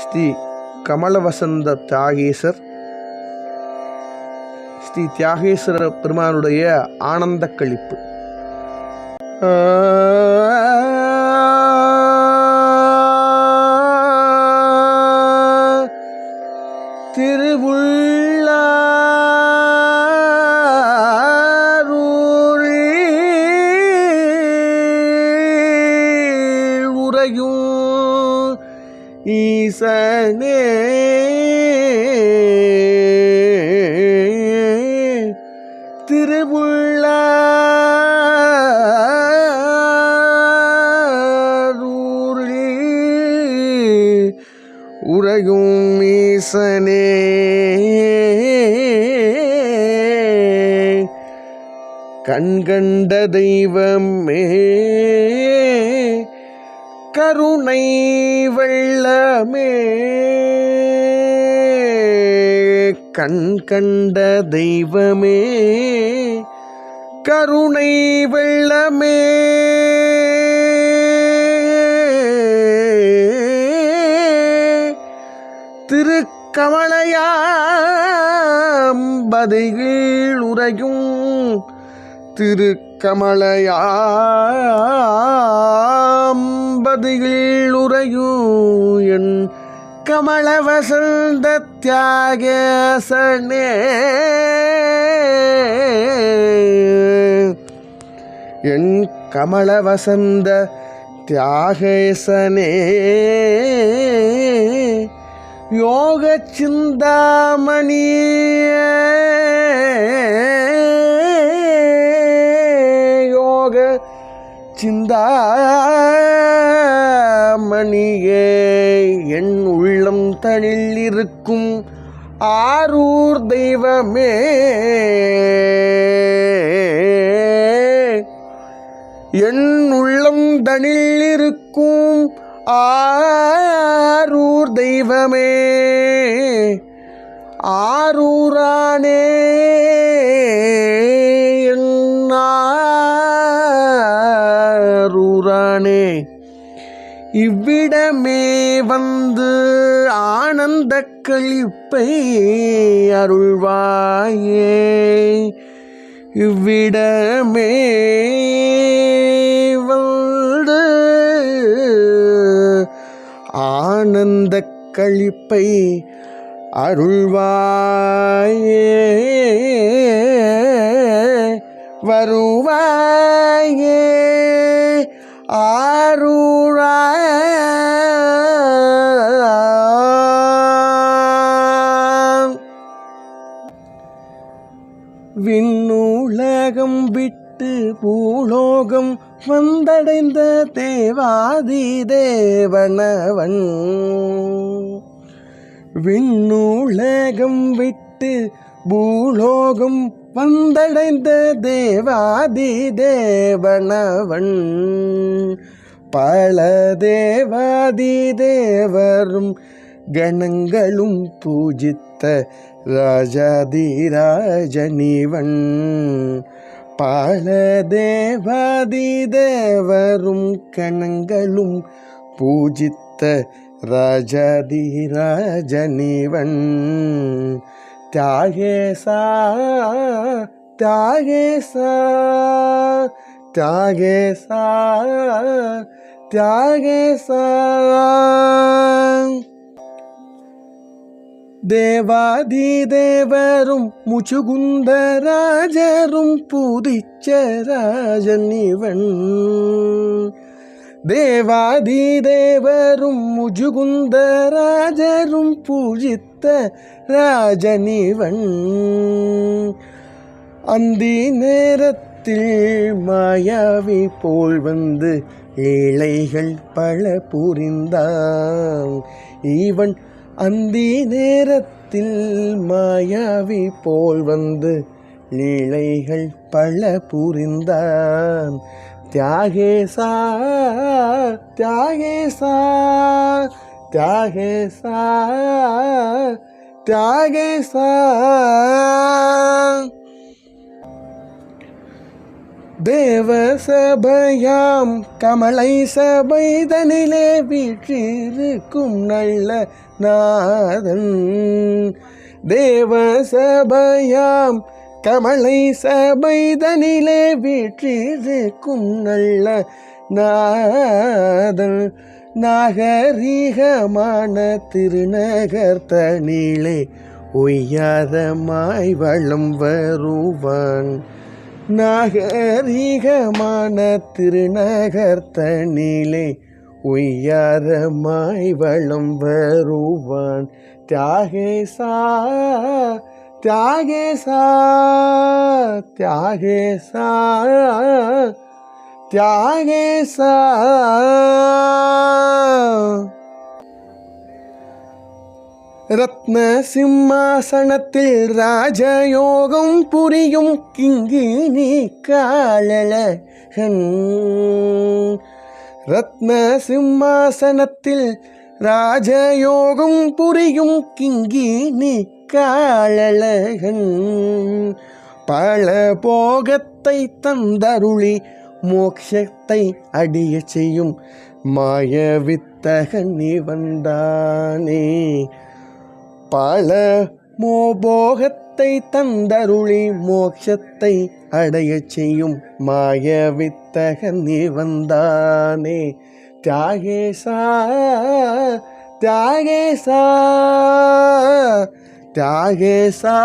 ஸ்ரீ கமலவசந்த தியாகேசர் ஸ்ரீ தியாகேஸ்வர பெருமானுடைய ஆனந்த கழிப்பு. ஈசனே. திருவுள்ளூரில் உறையும் ஈசனே. கண்கண்ட தெய்வமே. கருணை வெள்ளமே. கண் கண்ட தெய்வமே. கருணை வெள்ளமே. திருக்கமலையாம்பதிகள் உரையும் திருக்கமலையா உரையும் என் கமல வசந்த தியாகேசனே. என் கமல வசந்த தியாகேசனே. யோக சிந்தாமணி யோக சிந்தா மணியே என் உள்ளம் தனில் இருக்கும் ஆரூர் தெய்வமே. என் உள்ளம் தனில் இருக்கும் ஆரூர் தெய்வமே. ஆரூரானே இவ்விடமே வந்து ஆனந்த கழிப்பை அருள்வாயே. இவ்விடமே வந்து ஆனந்த கழிப்பை அருள்வாயே. வருவாயே. ஆரூரா பூலோகம் வந்தடைந்த தேவாதி தேவனவன் விண்ணுலகம் விட்டு பூலோகம் வந்தடைந்த தேவாதி தேவனவன் பல தேவாதி தேவரும் கணங்களும் பூஜித்த ராஜாதிராஜனிவன். பல தேவாதி தேவரும் கணங்களும் பூஜித்த ராஜாதிராஜனிவன். தியாகேசா தியாகேசா தியாகேசா தியாகேசா. தேவாதி தேவரும் முச்சுகுந்த ராஜரும் புதிச்ச ராஜன் இவன். தேவாதி தேவரும் முஜுகுந்த ராஜரும் பூஜித்த ராஜனிவன் அந்தி நேரத்தில் மாயாவி போல் வந்து ஏழைகள் பல புரிந்தான். இவன் அந்தி நேரத்தில் மாயாவி போல் வந்து லீலைகள் பல புரிந்தான். தியாகேசா தியாகேசா தியாகேசா தியாகேசா. தேவ சபையாம் கமலை சபைதனிலே வீற்றிருக்கும் நல்ல நாதன். தேவ சபையாம் கமலை சபைதனிலே வீற்றிருக்கும் நல்ல நாதன். நாகரீகமான திருநகர் தனிலே உயரமாய் வளம் வருவான். நாகரீகமான திருநகர்த்தனிலே உய்யாரமாய் வளம் வருவான். தியாகேசா தியாகேசா தியாகேசா தியாகேசா. ரத்ன சிம்மாசனத்தில் ராஜயோகம் புரியும் கிங்கினி காலழகன் ரத்ன சிம்மாசனத்தில் ராஜயோகம் புரியும் கிங்கினி காலழகன் பல போகத்தை தந்தருளி மோக்ஷத்தை அடிய செய்யும் மாய வித்தகன் நீ வந்தானே பல மோபோகத்தை தந்தருளி மோட்சத்தை அடைய செய்யும் மாய வித்தகன் நீ வந்தானே தியாகேசா தியாகேசா தியாகேசா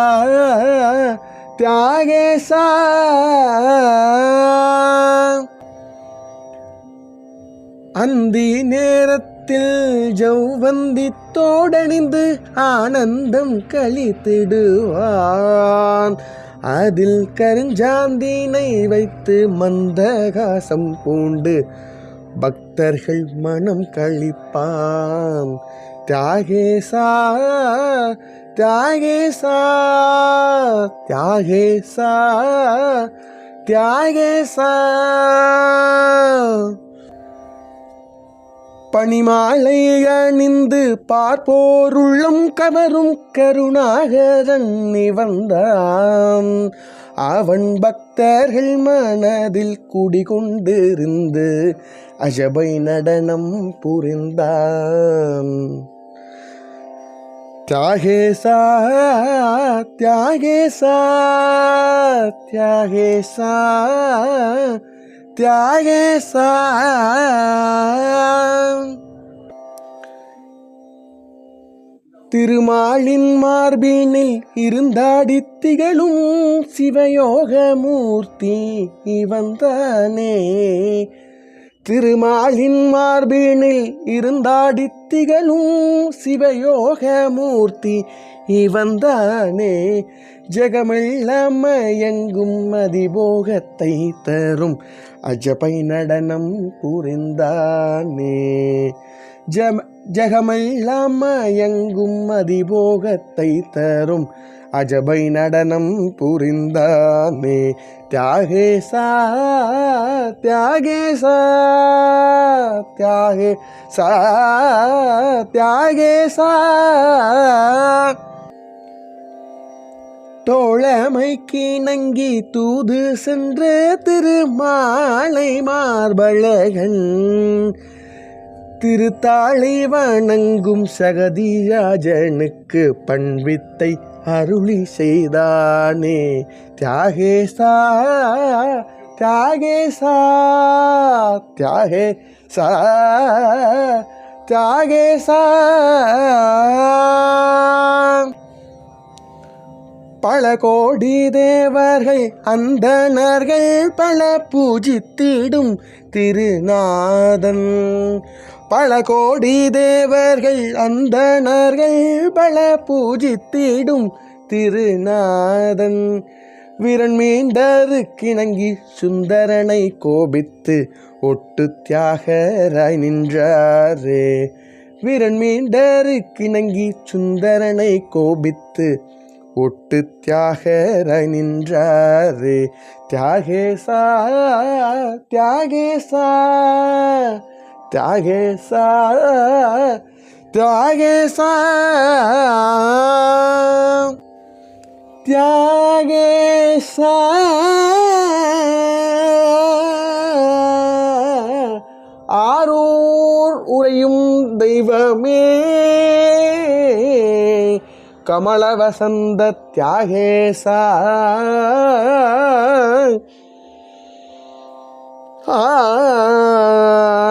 தியாகேசா. அந்தி நேரத்தில் ஜௌவந்தி தோடணிந்து ஆனந்தம் கழித்திடுவான். அதில் கருஞ்சாந்தினை வைத்து மந்தகாசம் பூண்டு பக்தர்கள் மனம் கழிப்பான். தியாகேசா தியாகேசா தியாகேசா தியாகேசா. பனிமாலை அணிந்து பார்ப்போருள்ளம் கவரும் கருணாகரன் நிவந்தான் அவன் பக்தர்கள் மனதில் குடிகொண்டிருந்து அஜபை நடனம் புரிந்தான். தியாகேசா தியாகேசா தியாகேசா தியாகேசா திருமாலின் மார்பினில் இருந்தாடி திகழும் சிவயோகமூர்த்தி மூர்த்தி வந்தானே திருமாலின் மார்பினில் இருந்தாடி திகழும் சிவயோக மூர்த்தி வந்தானே ஜெகமெல்லாமயங்கும் அதிபோகத்தை தரும் அஜபை நடனம் புரிந்தானே. ஜம ஜகமெல்லாம் மயங்கும் அதிபோகத்தை தரும் அஜபை நடனம் புரிந்தானே? தியாகேசா தியாகேசா தியாகேசா தியாகேசா தோழமைக்கு நங்கி தூது சென்ற திருமாலை மார்பழகன். திருத்தாளை வணங்கும் சகதிராஜனுக்கு பண்வித்தை அருளி செய்தானே. தியாகேசா தியாகேசா தியாகே சா தியாகேசா. பல கோடி தேவர்கள் அந்தணர்கள் பல பூஜித்திடும் திருநாதன். பல கோடி தேவர்கள் அந்தணர்கள் பல பூஜித்திடும் திருநாதன். வீரன் மீண்டரு கிணங்கி சுந்தரனை கோபித்து ஒட்டு தியாகராய் நின்றாரே. வீரன் மீண்டரு கிணங்கி சுந்தரனை கோபித்து ஒட்டு தியாகராய் நின்றாரே. தியாகேசா தியாகேசா தியாகேசா தியாகேசா தியாகேசா ஆரூர் உரையும் தெய்வமே கமலவசந்த தியாகேசா ah.